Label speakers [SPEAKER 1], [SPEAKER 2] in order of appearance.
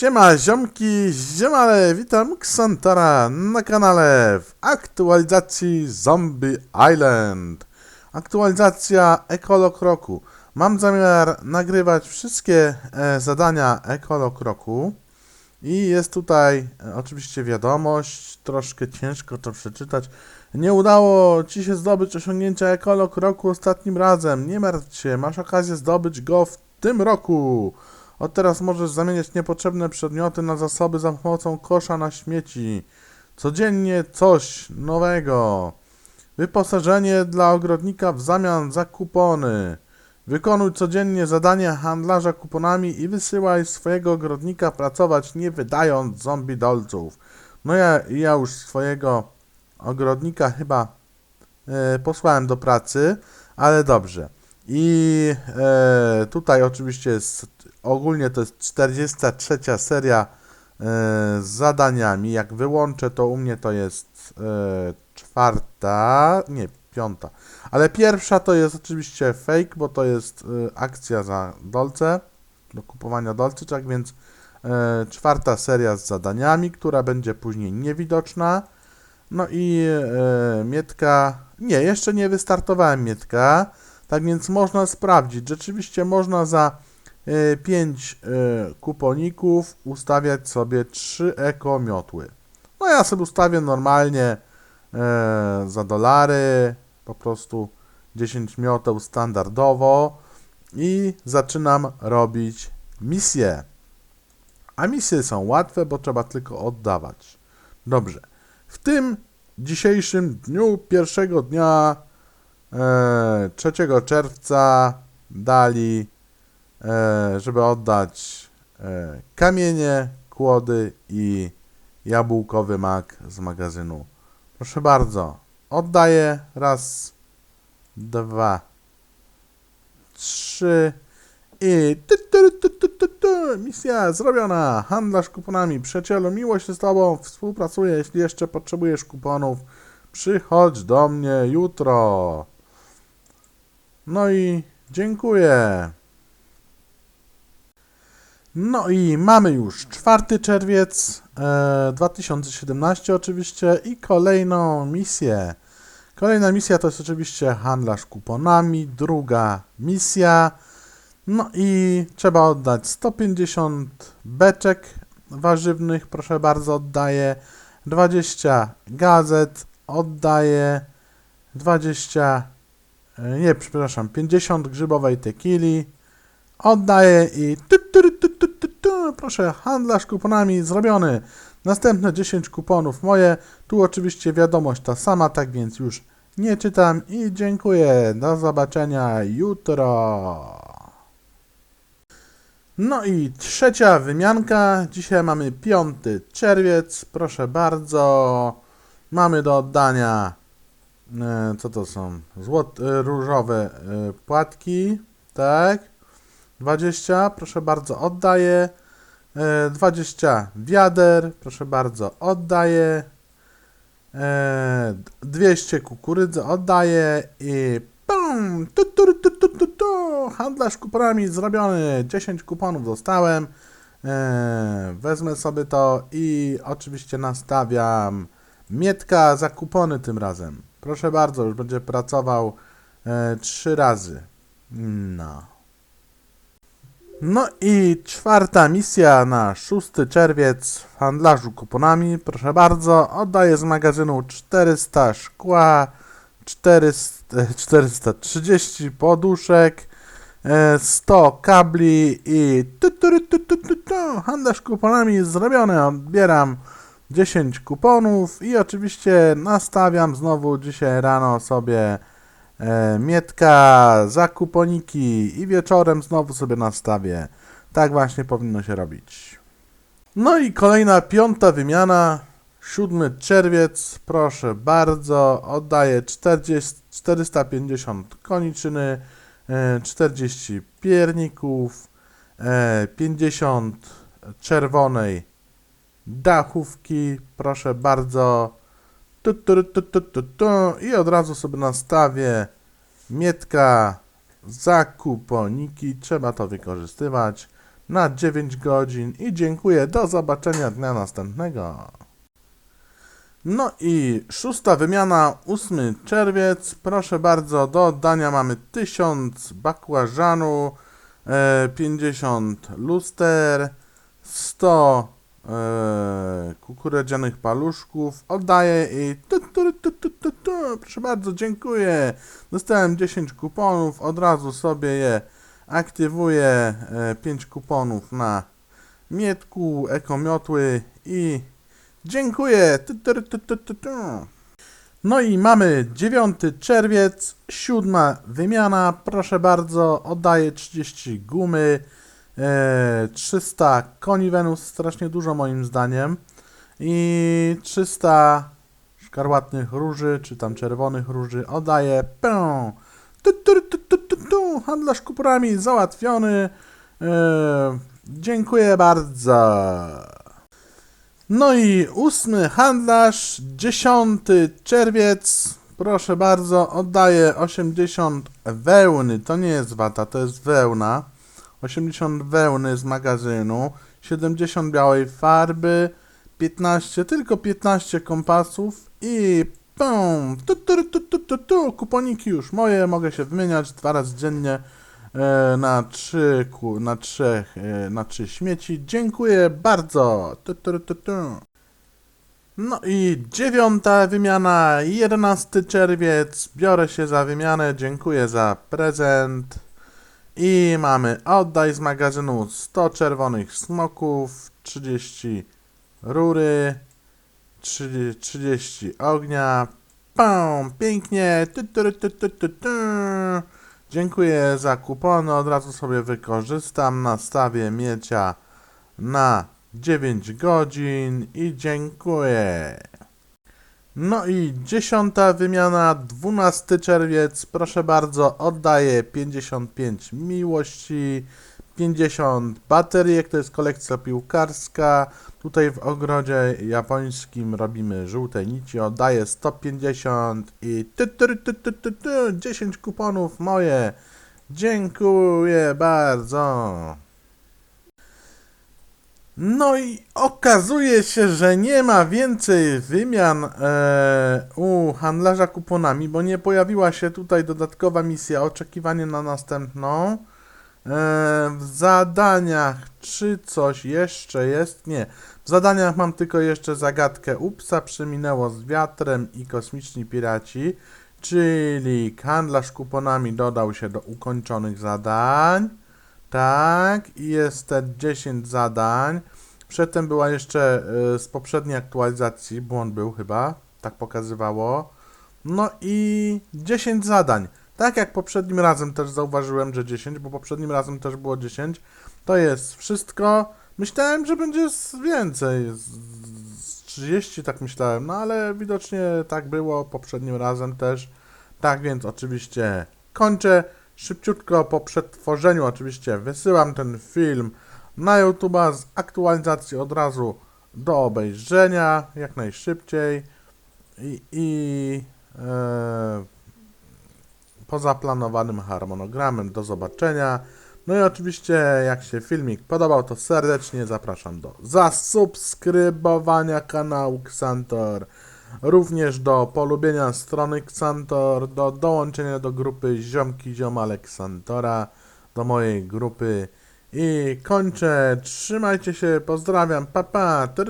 [SPEAKER 1] Siema ziomki, ziemale, witam Ksantara na kanale w aktualizacji Zombie Island. Aktualizacja Ekolog Roku. Mam zamiar nagrywać wszystkie e, zadania Ekolog Roku i jest tutaj e, oczywiście wiadomość, troszkę ciężko to przeczytać. Nie udało Ci się zdobyć osiągnięcia Ekolog Roku ostatnim razem. Nie martw się, masz okazję zdobyć go w tym roku. Od teraz możesz zamieniać niepotrzebne przedmioty na zasoby za pomocą kosza na śmieci. Codziennie coś nowego. Wyposażenie dla ogrodnika w zamian za kupony. Wykonuj codziennie zadania handlarza kuponami i wysyłaj swojego ogrodnika pracować nie wydając zombie dolców. No ja, ja już swojego ogrodnika chyba e, posłałem do pracy, ale dobrze. I e, tutaj oczywiście jest, ogólnie to jest 43 seria e, z zadaniami. Jak wyłączę, to u mnie to jest e, czwarta, nie, piąta. Ale pierwsza to jest oczywiście fake, bo to jest e, akcja za dolce, do kupowania dolce, tak więc czwarta seria z zadaniami, która będzie później niewidoczna. No i Mietka, nie, jeszcze nie wystartowałem Mietka. Tak więc można sprawdzić. Rzeczywiście można za 5 kuponików ustawiać sobie 3 ekomiotły. No ja sobie ustawię normalnie e, za dolary, po prostu 10 mioteł standardowo i zaczynam robić misje. A misje są łatwe, bo trzeba tylko oddawać. Dobrze. W tym dzisiejszym dniu, pierwszego dnia e, 3 czerwca dali, e, żeby oddać e, kamienie, kłody i jabłkowy mak z magazynu. Proszę bardzo, oddaję raz, dwa, trzy i tu, tu, tu, tu, tu, tu. misja zrobiona. Handlarz kuponami. Przyjacielu, miło się z Tobą współpracuję. Jeśli jeszcze potrzebujesz kuponów, przychodź do mnie jutro. No i dziękuję. No i mamy już 4 czerwiec e, 2017 oczywiście i kolejną misję. Kolejna misja to jest oczywiście handlarz kuponami, druga misja. No i trzeba oddać 150 beczek warzywnych, proszę bardzo, oddaję 20 gazet, oddaję 20 E, Nie, przepraszam, 50 grzybowej tequili. Oddaję i tu, proszę, handlarz kuponami zrobiony. Następne 10 kuponów moje. Tu oczywiście wiadomość ta sama, tak więc już nie czytam i dziękuję. Do zobaczenia jutro. No i trzecia wymianka. Dzisiaj mamy 5 czerwiec. Proszę bardzo. Mamy do oddania e, co to są? Złot, e, różowe e, płatki, tak? 20, proszę bardzo, oddaję. E, 20 wiader, proszę bardzo, oddaję. E, 200 kukurydzy oddaję i pum, tu, tu, tu, tu, tu, tu, handlarz kuponami zrobiony, 10 kuponów dostałem. E, wezmę sobie to i oczywiście nastawiam Mietka za kupony tym razem. Proszę bardzo, już będzie pracował e, trzy razy. No. No i czwarta misja na 6 czerwiec w handlarzu kuponami. Proszę bardzo, oddaję z magazynu 400 szkła, 400, e, 430 poduszek, e, 100 kabli i tu, handlarz kuponami zrobiony. Odbieram 10 kuponów i oczywiście nastawiam znowu dzisiaj rano sobie e, Mietka za kuponiki i wieczorem znowu sobie nastawię. Tak właśnie powinno się robić. No i kolejna piąta wymiana. 7 czerwiec, proszę bardzo, oddaję 40, 450 koniczyny, e, 40 pierników, e, 50 czerwonej dachówki, proszę bardzo. Tu, tu, tu, tu, tu, tu. I od razu sobie nastawię Mietka za kuponiki. Trzeba to wykorzystywać. na 9 godzin i dziękuję. Do zobaczenia dnia następnego. No i szósta wymiana, 8 czerwiec. Proszę bardzo, do oddania mamy 1000 bakłażanu, e, 50 luster, 100 e, kukurydzianych paluszków. Oddaję i tu, tu, tu, tu, tu, tu. proszę bardzo, dziękuję. Dostałem 10 kuponów, od razu sobie je aktywuję. E, 5 kuponów na mietku, ekomiotły i Dziękuję. Tu, tu, tu, tu, tu, tu. No i mamy 9 czerwiec, siódma wymiana. Proszę bardzo, oddaję 30 gumy, 300 koni Wenus, strasznie dużo moim zdaniem. I 300 szkarłatnych róży, czy tam czerwonych róży, oddaję. Pę. Tu, tu, tu, tu, tu, tu. Handlarz kuporami załatwiony. E, dziękuję bardzo. No i ósmy handlarz, 10 czerwiec, proszę bardzo, oddaję 80 wełny, to nie jest wata, to jest wełna, 80 wełny z magazynu, 70 białej farby, 15, tylko 15 kompasów i pum, tu, tu, tu, tu, tu, tu, kuponiki już moje, mogę się wymieniać dwa razy dziennie e, na trzy, ku- na trzech, e, na trzy śmieci. Dziękuję bardzo. Tu, tu, tu, tu. No i dziewiąta wymiana, 11 czerwiec. Biorę się za wymianę, dziękuję za prezent. I mamy oddaj z magazynu 100 czerwonych smoków, 30 rury, 30, 30 ognia. Pum, pięknie. Dziękuję za kupony, od razu sobie wykorzystam. Nastawię miecia na 9 godzin i dziękuję. No i dziesiąta wymiana, 12 czerwiec, proszę bardzo, oddaję 55 miłości, 50 bateriek, to jest kolekcja piłkarska. Tutaj w ogrodzie japońskim robimy żółte nici, oddaję 150 i ty, ty, ty, ty, ty, ty, 10 kuponów moje. Dziękuję bardzo. No i okazuje się, że nie ma więcej wymian e, u handlarza kuponami, bo nie pojawiła się tutaj dodatkowa misja, oczekiwanie na następną. E, w zadaniach czy coś jeszcze jest? Nie. W zadaniach mam tylko jeszcze zagadkę Upsa, przeminęło z wiatrem i kosmiczni piraci, czyli handlarz kuponami dodał się do ukończonych zadań. Tak, i jest te 10 zadań. Przedtem była jeszcze y, z poprzedniej aktualizacji, błąd był chyba, tak pokazywało. No i 10 zadań. Tak jak poprzednim razem też zauważyłem, że 10, bo poprzednim razem też było 10. To jest wszystko. Myślałem, że będzie więcej, z 30 tak myślałem, no ale widocznie tak było poprzednim razem też. Tak więc oczywiście kończę. Szybciutko po przetworzeniu oczywiście wysyłam ten film na YouTube'a z aktualizacji od razu do obejrzenia jak najszybciej i, i e, poza planowanym harmonogramem do zobaczenia. No i oczywiście jak się filmik podobał to serdecznie zapraszam do zasubskrybowania kanału Xantor, również do polubienia strony Xantor, do dołączenia do grupy Ziomki Ziomale Xantora, do mojej grupy i kończę. Trzymajcie się, pozdrawiam, papa. Pa.